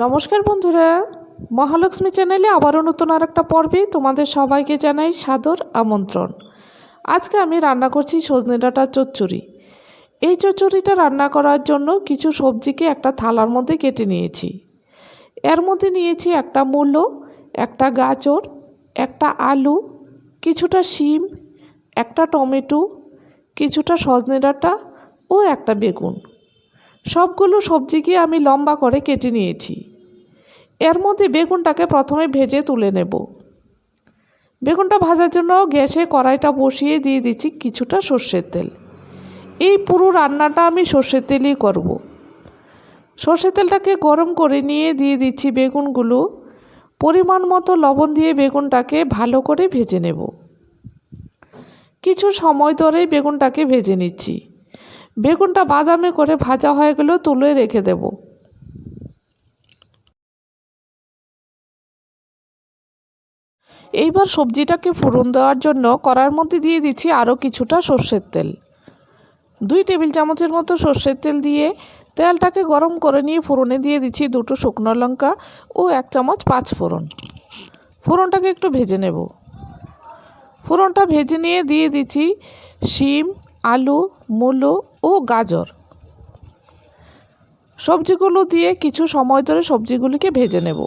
নমস্কার বন্ধুরা, মহালক্ষ্মী চ্যানেলে আবারও নতুন আর একটা পর্বে তোমাদের সবাইকে জানাই সাদর আমন্ত্রণ। আজকে আমি রান্না করছি সজনে ডাঁটা চচ্চড়ি। এই চচ্চড়িটা রান্না করার জন্য কিছু সবজিকে একটা থালার মধ্যে কেটে নিয়েছি। এর মধ্যে নিয়েছি একটা মূলো, একটা গাজর, একটা আলু, কিছুটা শিম, একটা টমেটো, কিছুটা সজনে ডাঁটা ও একটা বেগুন। সবগুলো সবজিকে আমি লম্বা করে কেটে নিয়েছি। এর মধ্যে বেগুনটাকে প্রথমে ভেজে তুলে নেব। বেগুনটা ভাজার জন্য গ্যাসে কড়াইটা বসিয়ে দিয়ে দিচ্ছি কিছুটা সর্ষের তেল। এই পুরো রান্নাটা আমি সর্ষের তেলই করব। সর্ষের তেলটাকে গরম করে নিয়ে দিয়ে দিচ্ছি বেগুনগুলো। পরিমাণ মতো লবণ দিয়ে বেগুনটাকে ভালো করে ভেজে নেব। কিছু সময় ধরেই বেগুনটাকে ভেজে নিচ্ছি। বেগুনটা বাদামে করে ভাজা হয়ে গেলেও তুলে রেখে দেব। এইবার সবজিটাকে ফোড়ন দেওয়ার জন্য কড়ার মধ্যে দিয়ে দিচ্ছি আরও কিছুটা সর্ষের তেল। দুই টেবিল চামচের মতো সর্ষের তেল দিয়ে তেলটাকে গরম করে নিয়ে ফোড়নে দিয়ে দিচ্ছি দুটো শুকনো লঙ্কা ও এক চামচ পাঁচ ফোড়ন। ফোড়নটাকে একটু ভেজে নেব। ফোড়নটা ভেজে নিয়ে দিয়ে দিচ্ছি শিম, আলু, মূলো ও গাজর। সবজিগুলো দিয়ে কিছু সময় ধরে সবজিগুলিকে ভেজে নেব।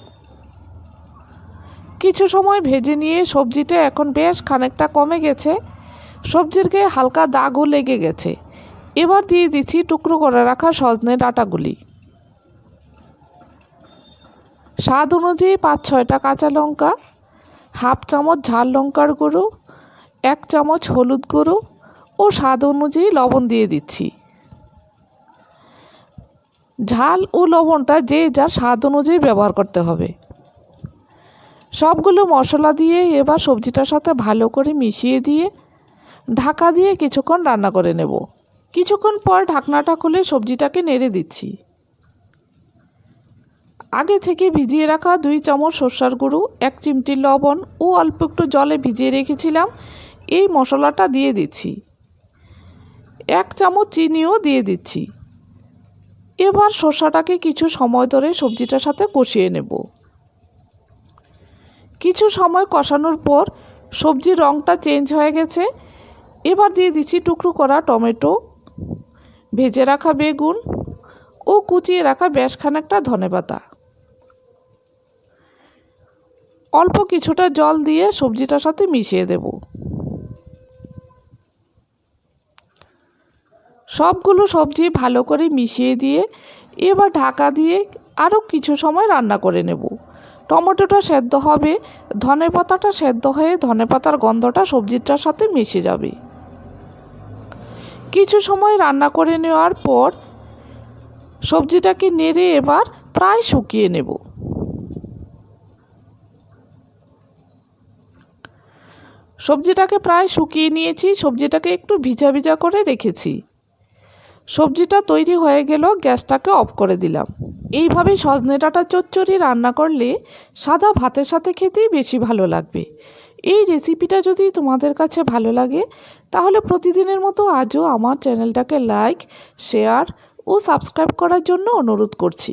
কিছু সময় ভেজে নিয়ে সবজিটা এখন বেশ খানিকটা কমে গেছে। সবজির গায়ে হালকা দাগও লেগে গেছে। এবার দিয়ে দিচ্ছি টুকরো করে রাখা সজনে ডাঁটাগুলি। স্বাদ অনুযায়ী পাঁচ ছয়টা কাঁচা লঙ্কা, হাফ চামচ ঝাল লঙ্কার গুঁড়ো, এক চামচ হলুদ গুঁড়ো ও স্বাদ অনুযায়ী লবণ দিয়ে দিচ্ছি। ঝাল ও লবণটা যে যার স্বাদ অনুযায়ী ব্যবহার করতে হবে। সবগুলো মশলা দিয়ে এবার সবজিটার সাথে ভালো করে মিশিয়ে দিয়ে ঢাকা দিয়ে কিছুক্ষণ রান্না করে নেব। কিছুক্ষণ পর ঢাকনাটা খুলে সবজিটাকে নেড়ে দিচ্ছি। আগে থেকে ভিজিয়ে রাখা দুই চামচ সর্ষার গুঁড়ো, এক চিমটি লবণ ও অল্প একটু জলে ভিজিয়ে রেখেছিলাম। এই মশলাটা দিয়ে দিচ্ছি। এক চামচ চিনিও দিয়ে দিচ্ছি। এবার শসাটাকে কিছু সময় ধরে সবজিটার সাথে কষিয়ে নেব। কিছু সময় কষানোর পর সবজির রঙটা চেঞ্জ হয়ে গেছে। এবার দিয়ে দিচ্ছি টুকরো করা টমেটো, ভেজে রাখা বেগুন ও কুচিয়ে রাখা বেশ খানিকটা ধনেপাতা অল্প কিছুটা জল দিয়ে সবজিটার সাথে মিশিয়ে দেব। সবগুলো সবজি ভালো করে মিশিয়ে দিয়ে এবার ঢাকা দিয়ে আরও কিছু সময় রান্না করে নেব। টমেটোটা সেদ্ধ হবে, ধনে পাতাটা সেদ্ধ হয়ে ধনে পাতার গন্ধটা সবজিটার সাথে মিশে যাবে। কিছু সময় রান্না করে নেওয়ার পর সবজিটাকে নেড়ে এবার প্রায় শুকিয়ে নেব। সবজিটাকে প্রায় শুকিয়ে নিয়েছি, সবজিটাকে একটু ভিজা ভিজা করে রেখেছি। সবজিটা তৈরি হয়ে গেল, গ্যাসটাকে অফ করে দিলাম। এইভাবে সজনে ডাঁটা চচ্চড়ি রান্না করলে সাদা ভাতের সাথে খেতেই বেশি ভালো লাগবে। এই রেসিপিটা যদি তোমাদের কাছে ভালো লাগে, তাহলে প্রতিদিনের মতো আজও আমার চ্যানেলটাকে লাইক শেয়ার ও সাবস্ক্রাইব করার জন্য অনুরোধ করছি।